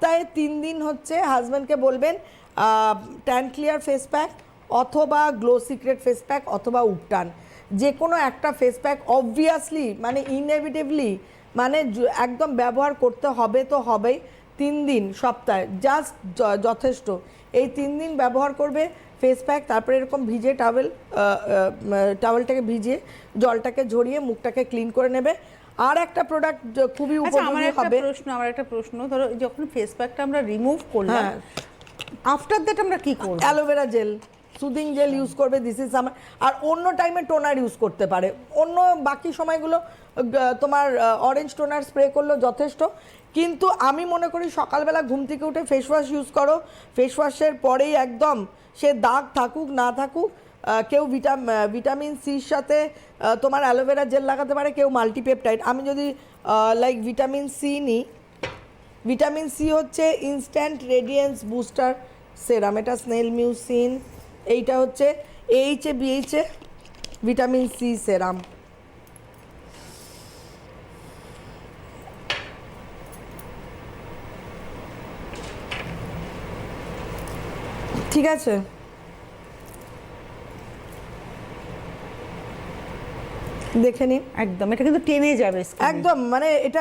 সপ্তাহে তিন দিন হচ্ছে হাজব্যান্ডকে বলবেন ট্যান ক্লিয়ার ফেস প্যাক অথবা গ্লো সিক্রেট ফেস প্যাক অথবা উপটান। যে কোনো একটা ফেস প্যাক অবভিয়াসলি মানে ইনএভিটেবলি মানে একদম ব্যবহার করতে হবে তো হবেই তিন দিন, সপ্তাহে জাস্ট যথেষ্ট। এই তিন দিন ব্যবহার করবে ফেস প্যাক তারপরে এরকম ভিজে টাওয়েল টাওয়েলটাকে ভিজিয়ে জলটাকে ঝরিয়ে মুখটাকে ক্লিন করে নেবে। আর একটা প্রোডাক্ট খুবই আচ্ছা আমার উপযোগী একটা হবে। প্রশ্ন আমার একটা প্রশ্ন। ধরো যখন ফেস প্যাকটা আমরা রিমুভ করলাম। আফটার দ্যাট আমরা কি করব? Aloe vera gel. Soothing gel use করবে দিস ইজ আমার আর অন্য টাইমে টোনার ইউজ করতে পারে। অন্য বাকি সময়গুলো তোমার অরেঞ্জ টোনার স্প্রে করল যথেষ্ট। কিন্তু আমি মনে করি সকালবেলা ঘুম থেকে উঠে ফেস ওয়াশ ইউজ করো। ফেস ওয়াশের পরেই একদম সে দাগ থাকুক না থাকুক কেউ ভিটাম ভিটামিন সির সাথে তোমার অ্যালোভেরা জেল লাগাতে পারে, কেউ মাল্টিপেপটাইড। আমি যদি লাইক ভিটামিন সি নিই ভিটামিন সি হচ্ছে ইনস্ট্যান্ট রেডিয়েন্স বুস্টার সেরাম এটা স্নেল মিউসিন এইটা হচ্ছে এইচে বিএইচে ভিটামিন সি সেরাম ঠিক আছে? দেখে নিন। একদম এটা কিন্তু টেনে যাবে একদম মানে এটা